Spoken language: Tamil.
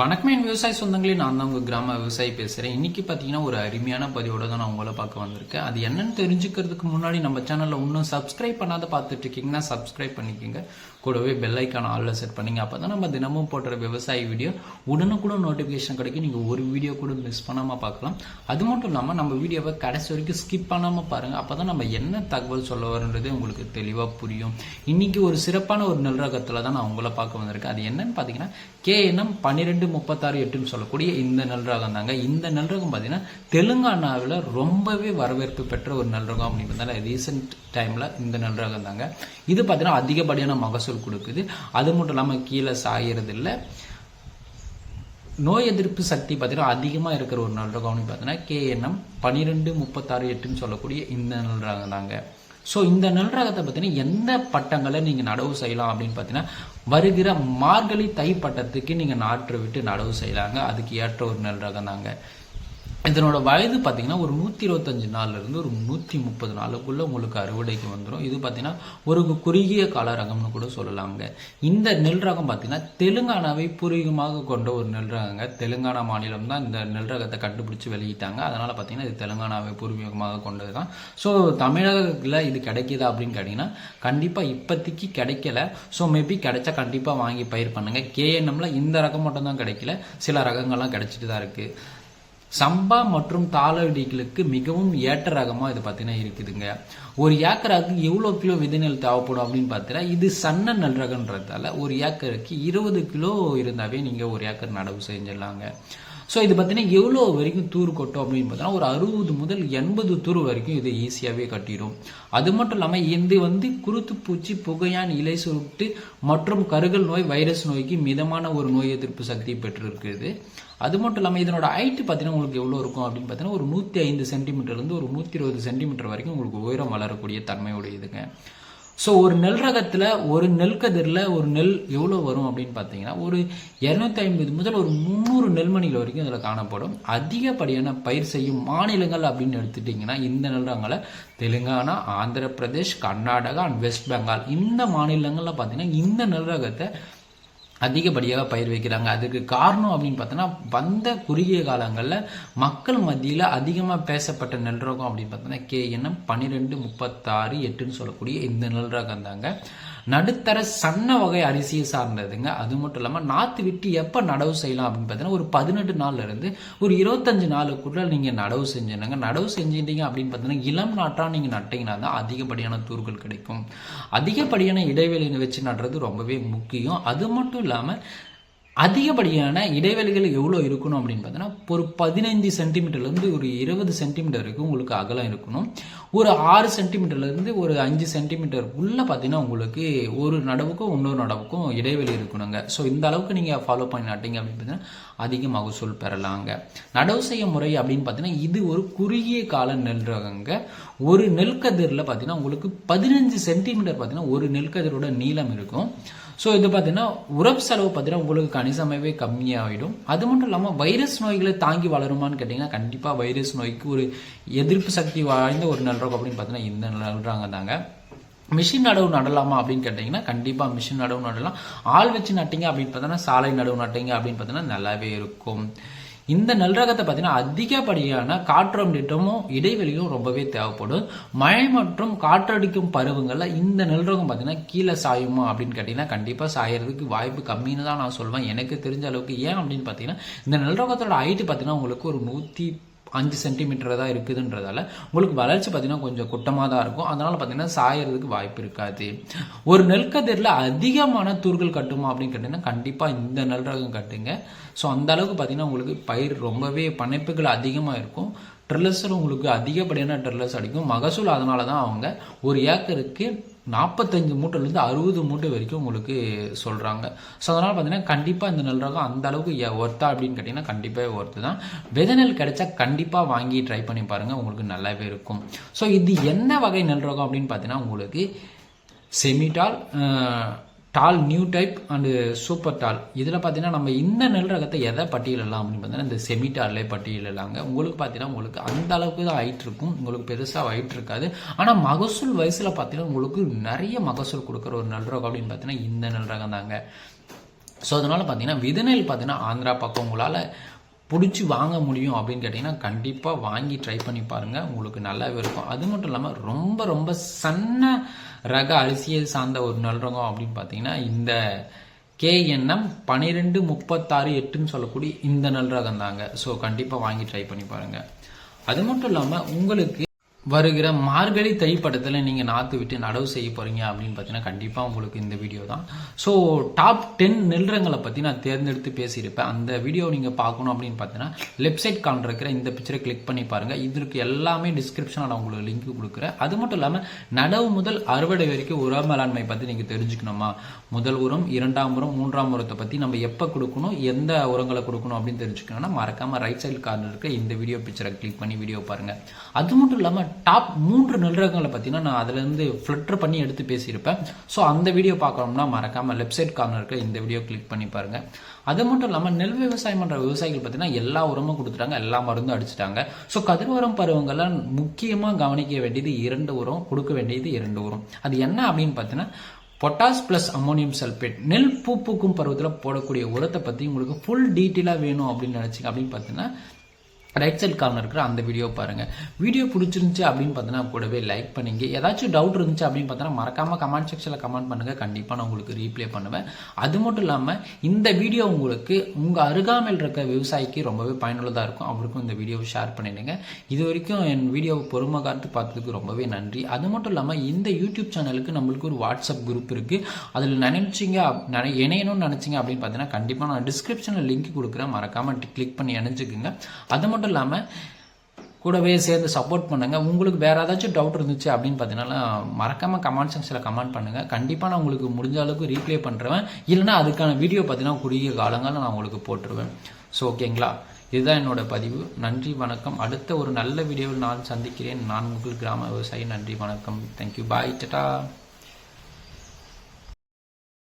வணக்கம் என் விவசாய சொந்தங்களே. நான் தான் உங்கள் கிராம விவசாயி பேசுகிறேன் இன்னைக்கு பார்த்தீங்கன்னா ஒரு அருமையான பதிவோட தான் நான் உங்களை பார்க்க வந்திருக்கேன். அது என்னன்னு தெரிஞ்சுக்கிறதுக்கு முன்னாடி நம்ம சேனலில் இன்னும் சப்ஸ்கிரைப் பண்ணாத பார்த்துட்டு இருக்கீங்கன்னா சப்ஸ்கிரைப் பண்ணிக்கோங்க. கூடவே பெல் ஆளில் செட் பண்ணிங்க. அப்போ தான் நம்ம தினமும் போடுற விவசாய வீடியோ உடனுக்குடன் நோட்டிஃபிகேஷன் கிடைக்கும். நீங்கள் ஒரு வீடியோ கூட மிஸ் பண்ணாமல் பார்க்கலாம். அது மட்டும் இல்லாமல் நம்ம வீடியோவை கடைசி வரைக்கும் ஸ்கிப் பண்ணாமல் பாருங்கள் அப்போ தான் நம்ம என்ன தகவல் சொல்ல வரோன்றது உங்களுக்கு தெளிவாக புரியும். இன்னைக்கு ஒரு சிறப்பான ஒரு நெல் ரகத்தில் தான் நான் உங்களை பார்க்க வந்திருக்கேன். அது என்னன்னு பார்த்தீங்கன்னா கேஎன்எம் பன்னிரெண்டு முப்பத்தாறு எட்டுன்னு சொல்லக்கூடிய இந்த நெல் ரகம் தாங்க. இந்த நெல் ரகம் பார்த்தீங்கன்னா தெலுங்கானாவில் ரொம்பவே வரவேற்பு பெற்ற ஒரு நெல் ரகம் அப்படின்னு ரீசெண்ட் டைமில் இந்த நெல் ரகம் தாங்க. இது பார்த்தீங்கன்னா அதிகப்படியான மகசூல் கொடுக்குது. அது மட்டும் இல்லாமல் கீழே சாயறது இல்லை நோய் எதிர்ப்பு சக்தி பார்த்தீங்கன்னா அதிகமாக இருக்கிற ஒரு நல் ரகம்னு பார்த்தீங்கன்னா கேஎன்எம் பன்னிரெண்டு முப்பத்தாறு எட்டுன்னு சொல்லக்கூடிய இந்த நல் ரகம் தாங்க ஸோ இந்த நல் ரகத்தை பார்த்தீங்கன்னா எந்த பட்டங்களை நீங்கள் நடவு செய்யலாம் அப்படின்னு பார்த்தீங்கன்னா வருகிற மார்கழி தை பட்டத்துக்கு நீங்கள் நாற்று விட்டு நடவு செய்யலாங்க. அதுக்கு ஏற்ற ஒரு நல் ரகம் தாங்க இதனோட வயது பார்த்தீங்கன்னா ஒரு நூற்றி இருபத்தஞ்சு நாள்லேருந்து ஒரு நூற்றி முப்பது நாளுக்குள்ளே உங்களுக்கு அறுவடைக்கு வந்துடும் இது பார்த்தீங்கன்னா ஒரு குறுகிய கால ரகம்னு கூட சொல்லலாங்க இந்த நெல் ரகம் பார்த்தீங்கன்னா தெலுங்கானாவை பூர்வீகமாக கொண்ட ஒரு நெல் ரகங்க தெலுங்கானா மாநிலம் தான் இந்த நெல் ரகத்தை கண்டுபிடிச்சி வெளியிட்டாங்க. அதனால் பார்த்தீங்கன்னா இது தெலுங்கானாவை பூர்வீகமாக கொண்டது தான் ஸோ தமிழகத்தில் இது கிடைக்கிதா அப்படின்னு கேட்டிங்கன்னா கண்டிப்பாக இப்போதைக்கு கிடைக்கல. ஸோ மேபி கிடைச்சா கண்டிப்பாக வாங்கி பயிர் பண்ணுங்கள் கேஎன்எம்ல இந்த ரகம் மட்டும் தான் கிடைக்கல. சில ரகங்கள்லாம் கிடைச்சிட்டு தான் இருக்குது சம்பா மற்றும் தாளடிகளுக்கு மிகவும் ஏற்ற ரகமாக இது பார்த்தீங்கன்னா இருக்குதுங்க. ஒரு ஏக்கராக்கு எவ்வளோ கிலோ விதைநெல் தேவைப்படும் அப்படின்னு பார்த்தீங்கன்னா இது சன்ன நெல் ரகன்றதால ஒரு ஏக்கருக்கு இருபது கிலோ இருந்தாவே நீங்கள் ஒரு ஏக்கர் நடவு செஞ்சிடலாங்க. ஸோ இது பார்த்தீங்கன்னா எவ்வளோ வரைக்கும் தூர் கொட்டும் அப்படின்னு பார்த்தீங்கன்னா ஒரு அறுபது முதல் எண்பது தூர் வரைக்கும் இது ஈஸியாகவே கட்டிடும் அது மட்டும் இல்லாமல் இது வந்து குருத்து பூச்சி புகையான் இலை சுருட்டு மற்றும் கருகல் நோய் வைரஸ் நோய்க்கு மிதமான ஒரு நோய் எதிர்ப்பு சக்தி பெற்றிருக்குது அது மட்டும் இல்லாமல் இதனோட ஹைட்டு பார்த்தீங்கன்னா உங்களுக்கு எவ்வளோ இருக்கும் அப்படின்னு பார்த்தீங்கன்னா ஒரு நூற்றி ஐந்து சென்டிமீட்டர்லேருந்து ஒரு நூற்றி இருபது சென்டிமீட்டர் வரைக்கும் உங்களுக்கு உயரம் வளரக்கூடிய தன்மையுடையதுங்க. ஸோ ஒரு நெல் ரகத்தில் ஒரு நெல் கதிரில் ஒரு நெல் எவ்வளோ வரும் அப்படின்னு பார்த்தீங்கன்னா ஒரு இரநூத்தி ஐம்பது முதல் ஒரு முந்நூறு நெல்மணிகள் வரைக்கும் இதில் காணப்படும். அதிகப்படியான பயிர் செய்யும் மாநிலங்கள் அப்படின்னு எடுத்துட்டிங்கன்னா இந்த நெல் ரகங்களை தெலுங்கானா ஆந்திர பிரதேஷ் கர்நாடகா அண்ட் வெஸ்ட் பெங்கால் இந்த மாநிலங்களில் பார்த்தீங்கன்னா இந்த நெல் ரகத்தை அதிகப்படியாக பயிர் வைக்கிறாங்க. அதுக்கு காரணம் அப்படின்னு பார்த்தோன்னா வந்த குறுகிய காலங்களில் மக்கள் மத்தியில் அதிகமாக பேசப்பட்ட நெல் ரகம் அப்படின்னு பார்த்தோன்னா கேஎன்எம் பன்னிரெண்டு முப்பத்தாறு எட்டுன்னு சொல்லக்கூடிய இந்த நெல் ரகம் தாங்க நடுத்தர சன்ன வகை அரிசியை சார்ந்ததுங்க. அது மட்டும் இல்லாமல் நாற்று விட்டு எப்போ நடவு செய்யலாம் அப்படின்னு பார்த்தீங்கன்னா ஒரு பதினெட்டு நாள்ல இருந்து ஒரு இருபத்தஞ்சு நாளுக்குள்ள நீங்கள் நடவு செஞ்சிருந்தாங்க நடவு செஞ்சிட்டீங்க அப்படின்னு பார்த்தீங்கன்னா இளம் நாட்டா நீங்கள் நட்டிங்கன்னா தான் அதிகப்படியான தூர்கள் கிடைக்கும். அதிகப்படியான இடைவெளியை வச்சு நடுறது ரொம்பவே முக்கியம். அது மட்டும் இல்லாமல் அதிகப்படியான இடைவெளிகள் எவ்வளோ இருக்கணும் அப்படின்னு பார்த்தீங்கன்னா ஒரு பதினைந்து சென்டிமீட்டர்லேருந்து ஒரு இருபது சென்டிமீட்டர் வரைக்கும் உங்களுக்கு அகலம் இருக்கணும். ஒரு ஆறு சென்டிமீட்டர்லேருந்து ஒரு அஞ்சு சென்டிமீட்டர் உள்ளே பார்த்தீங்கன்னா உங்களுக்கு ஒரு நடவுக்கும் இன்னொரு நடவுக்கும் இடைவெளி இருக்கணுங்க. ஸோ இந்த அளவுக்கு நீங்கள் ஃபாலோ பண்ணி நட்டீங்க அப்படின்னு பார்த்தீங்கன்னா அதிக மகசூல் பெறலாங்க. நடவு செய்ய முறை அப்படின்னு பார்த்தீங்கன்னா இது ஒரு குறுகிய கால நெல் ரகங்க ஒரு நெல்கதிரில் பார்த்தீங்கன்னா உங்களுக்கு பதினஞ்சு சென்டிமீட்டர் பார்த்தீங்கன்னா ஒரு நெல்கதிரோட நீளம் இருக்கும். ஸோ இது பார்த்தீங்கன்னா உரப் செலவு பார்த்தீங்கன்னா உங்களுக்கு கணிசமாகவே கம்மியாகிடும் அது மட்டும் இல்லாமல் வைரஸ் நோய்களை தாங்கி வளருமான்னு கேட்டிங்கன்னா கண்டிப்பாக வைரஸ் நோய்க்கு ஒரு எதிர்ப்பு சக்தி வாய்ந்த ஒரு நல்றோம் அப்படின்னு பார்த்தீங்கன்னா இந்த நல்றாங்க தாங்க. மிஷின் நடவு நடலாமா அப்படின்னு கேட்டிங்கன்னா கண்டிப்பாக மிஷின் நடவு நடலாம். ஆள் வச்சு நட்டிங்க அப்படின்னு பார்த்தோன்னா சாலை நடவு நட்டிங்க அப்படின்னு பார்த்தீங்கன்னா நல்லாவே இருக்கும். இந்த நல்ரகத்தை பார்த்தீங்கன்னா அதிகப்படியான காற்றோட்டமும் இடைவெளியும் ரொம்பவே தேவைப்படும். மழை மற்றும் காற்றடிக்கும் பருவங்களில் இந்த நெல் ரகம் பார்த்தீங்கன்னா கீழே சாயுமா அப்படின்னு கேட்டிங்கன்னா கண்டிப்பாக சாயறதுக்கு வாய்ப்பு கம்மின்னு தான் நான் சொல்வேன். எனக்கு தெரிஞ்ச அளவுக்கு. ஏன் அப்படின்னு பார்த்தீங்கன்னா இந்த நெல் ரகத்தோட ஹைட்டு பார்த்தீங்கன்னா உங்களுக்கு ஒரு நூற்றி அஞ்சு சென்டிமீட்டர் தான் இருக்குதுன்றதால உங்களுக்கு வளர்ச்சி பார்த்தீங்கன்னா கொஞ்சம் குட்டமாக தான் இருக்கும். அதனால் பார்த்தீங்கன்னா சாயறதுக்கு வாய்ப்பு இருக்காது. ஒரு நெல்கதிரில் அதிகமான தூர்கள் கட்டுமா அப்படின்னு கேட்டிங்கன்னா கண்டிப்பாக இந்த நெல் ரகம் கட்டுங்க. ஸோ அந்த அளவுக்கு பார்த்தீங்கன்னா உங்களுக்கு பயிர் ரொம்பவே பனைப்புகள் அதிகமாக இருக்கும். ட்ரில்லஸில் உங்களுக்கு அதிகப்படியான ட்ரில்லர்ஸ் அடிக்கும். மகசூல் அதனால தான் அவங்க ஒரு ஏக்கருக்கு நாற்பத்தஞ்சு மூட்டைலேருந்து அறுபது மூட்டை வரைக்கும் உங்களுக்கு சொல்கிறாங்க ஸோ அதனால் பார்த்தீங்கன்னா கண்டிப்பாக இந்த நெல் ரகம் அந்த அளவுக்கு ஒர்த்தா அப்படின்னு கேட்டிங்கன்னா கண்டிப்பாக ஒர்த்து தான். விதை நெல் கிடைச்சா கண்டிப்பாக வாங்கி ட்ரை பண்ணி பாருங்கள் உங்களுக்கு நல்லாவே இருக்கும். ஸோ இது என்ன வகை நெல் ரகம் அப்படின்னு பார்த்தீங்கன்னா உங்களுக்கு semi tall tall new type and super tall இதில் பார்த்தீங்கன்னா நம்ம இந்த நெல் ரகத்தை எதை பட்டியலிடலாம் அப்படின்னு பார்த்தீங்கன்னா இந்த செமிடாலே பட்டியலிடலாங்க. உங்களுக்கு பார்த்தீங்கன்னா உங்களுக்கு அந்த அளவுக்கு தான் ஹைட் இருக்கும். உங்களுக்கு பெருசாக ஹைட் இருக்காது. ஆனால் மகசூல் வயசில் பார்த்தீங்கன்னா உங்களுக்கு நிறைய மகசூல் கொடுக்குற ஒரு நெல் ரகம் அப்படின்னு பார்த்தீங்கன்னா இந்த நெல் ரகம் தாங்க ஸோ அதனால் பார்த்தீங்கன்னா விதநெல் பார்த்தீங்கன்னா ஆந்திரா பக்கம் உங்களால் பிடிச்சி வாங்க முடியும் அப்படின்னு கேட்டிங்கன்னா கண்டிப்பாக வாங்கி ட்ரை பண்ணி பாருங்கள் உங்களுக்கு நல்லாவே இருக்கும். அது மட்டும் இல்லாமல் ரொம்ப ரொம்ப சன்ன ரக அரிசியை சார்ந்த ஒரு நல்ரகம் அப்படின்னு பார்த்தீங்கன்னா இந்த கேஎன்எம் பன்னிரெண்டு முப்பத்தாறு எட்டுன்னு சொல்லக்கூடிய இந்த நல்ரகம் தாங்க ஸோ கண்டிப்பாக வாங்கி ட்ரை பண்ணி பாருங்கள் அது மட்டும் இல்லாமல் உங்களுக்கு வருகிற மார்கழி தைப்படத்தில் நீங்கள் நாற்று விட்டு நடவு செய்ய போகிறீங்க அப்படின்னு பார்த்தீங்கன்னா கண்டிப்பாக உங்களுக்கு இந்த வீடியோ தான். ஸோ டாப் டென் நெல்றங்களை பற்றி நான் தேர்ந்தெடுத்து பேசியிருப்பேன். அந்த வீடியோ நீங்கள் பார்க்கணும் அப்படின்னு பார்த்தீங்கன்னா லெஃப்ட் சைட் கார்னர் இருக்கிற இந்த பிக்சரை கிளிக் பண்ணி பாருங்கள் இதற்கு எல்லாமே டிஸ்கிரிப்ஷனில் நான் உங்களுக்கு லிங்க் கொடுக்குறேன். அது மட்டும் இல்லாமல் நடவு முதல் அறுவடை வரைக்கும் உர மேலாண்மை பற்றி நீங்கள் தெரிஞ்சுக்கணுமா? முதல் உரம் இரண்டாம் உரம் மூன்றாம் உரத்தை பற்றி நம்ம எப்போ கொடுக்கணும் எந்த உரங்களை கொடுக்கணும் அப்படின்னு தெரிஞ்சுக்கணும்னா மறக்காமல் ரைட் சைடு கார்னர் இருக்கிற இந்த வீடியோ பிக்சரை கிளிக் பண்ணி வீடியோ பாருங்கள் அது மட்டும் இல்லாமல் டாப் மூன்று நெல்ரகங்களை பார்த்தீங்கன்னா நான் அதுலேருந்து ஃபில்டர் பண்ணி எடுத்து பேசியிருப்பேன். ஸோ அந்த வீடியோ பார்க்கணும்னா மறக்காமல் லெஃப்ட் சைட் கார்னர் இருக்க இந்த வீடியோ கிளிக் பண்ணி பாருங்கள் அது மட்டும் இல்லாமல் நெல் விவசாயம் பண்ணுற விவசாயிகள் பார்த்தீங்கன்னா எல்லா உரமும் கொடுத்துட்டாங்க எல்லா மருந்தும் அடிச்சிட்டாங்க. ஸோ கதிர்வரம் பருவங்கள்லாம் முக்கியமாக கவனிக்க வேண்டியது இரண்டு உரம் கொடுக்க வேண்டியது இரண்டு உரம். அது என்ன அப்படின்னு பார்த்தீங்கன்னா பொட்டாஸ் பிளஸ் அமோனியம் சல்பேட் நெல் பூ பூக்கும் பருவத்தில் போடக்கூடிய உரத்தை பற்றி உங்களுக்கு ஃபுல் டீட்டெயிலாக வேணும் அப்படின்னு நினச்சிங்க அப்படின்னு பார்த்தீங்கன்னா ரைட் சைட் கார்னர் இருக்கிற அந்த வீடியோ பாருங்கள் வீடியோ பிடிச்சிருந்துச்சு அப்படின்னு பார்த்தீங்கன்னா கூடவே லைக் பண்ணீங்க. ஏதாச்சும் டவுட் இருந்துச்சு அப்படின்னு பார்த்தீங்கன்னா மறக்காம கமெண்ட் செக்ஷனில் கமெண்ட் பண்ணுங்க. கண்டிப்பாக நான் உங்களுக்கு ரீப்ளே பண்ணுவேன். அது மட்டும் இல்லாமல் இந்த வீடியோ உங்களுக்கு உங்கள் அருகாமையில் இருக்க விவசாயிக்கு ரொம்பவே பயனுள்ளதாக இருக்கும். அவருக்கும் இந்த வீடியோவை ஷேர் பண்ணிடுங்க. இது வரைக்கும் என் வீடியோவை பொறுமை காத்து பார்த்ததுக்கு ரொம்பவே நன்றி. அது மட்டும் இல்லாமல் இந்த யூடியூப் சேனலுக்கு நம்மளுக்கு ஒரு வாட்ஸ்அப் குரூப் இருக்குது அதில் நினைச்சிங்க இணையணும்னு நினச்சிங்க அப்படின்னு பார்த்தீங்கன்னா கண்டிப்பாக நான் டிஸ்கிரிப்ஷனில் லிங்க் கொடுக்குறேன். மறக்காமல் கிளிக் பண்ணி இணைஞ்சிக்கோங்க. அது மட்டும் இல்லாமல் கூடவே சேர்ந்து சப்போர்ட் பண்ணுங்க. உங்களுக்கு வேறு ஏதாச்சும் டவுட் இருந்துச்சு அப்படின்னு பார்த்தீங்கன்னா மறக்காமல் கமெண்ட் செக்ஷனில் கமெண்ட் பண்ணுங்க. கண்டிப்பாக நான் உங்களுக்கு முடிஞ்ச அளவுக்கு ரீப்ளே பண்ணுறேன் இல்லைன்னா அதுக்கான வீடியோ பார்த்தீங்கன்னா குறுகிய காலங்களில் நான் உங்களுக்கு போட்டுருவேன். ஸோ ஓகேங்களா இதுதான் என்னோட பதிவு. நன்றி வணக்கம். அடுத்த ஒரு நல்ல வீடியோவில் நான் சந்திக்கிறேன். நான் உங்கள் கிராம விவசாயி. நன்றி வணக்கம். Thank you bye ta-ta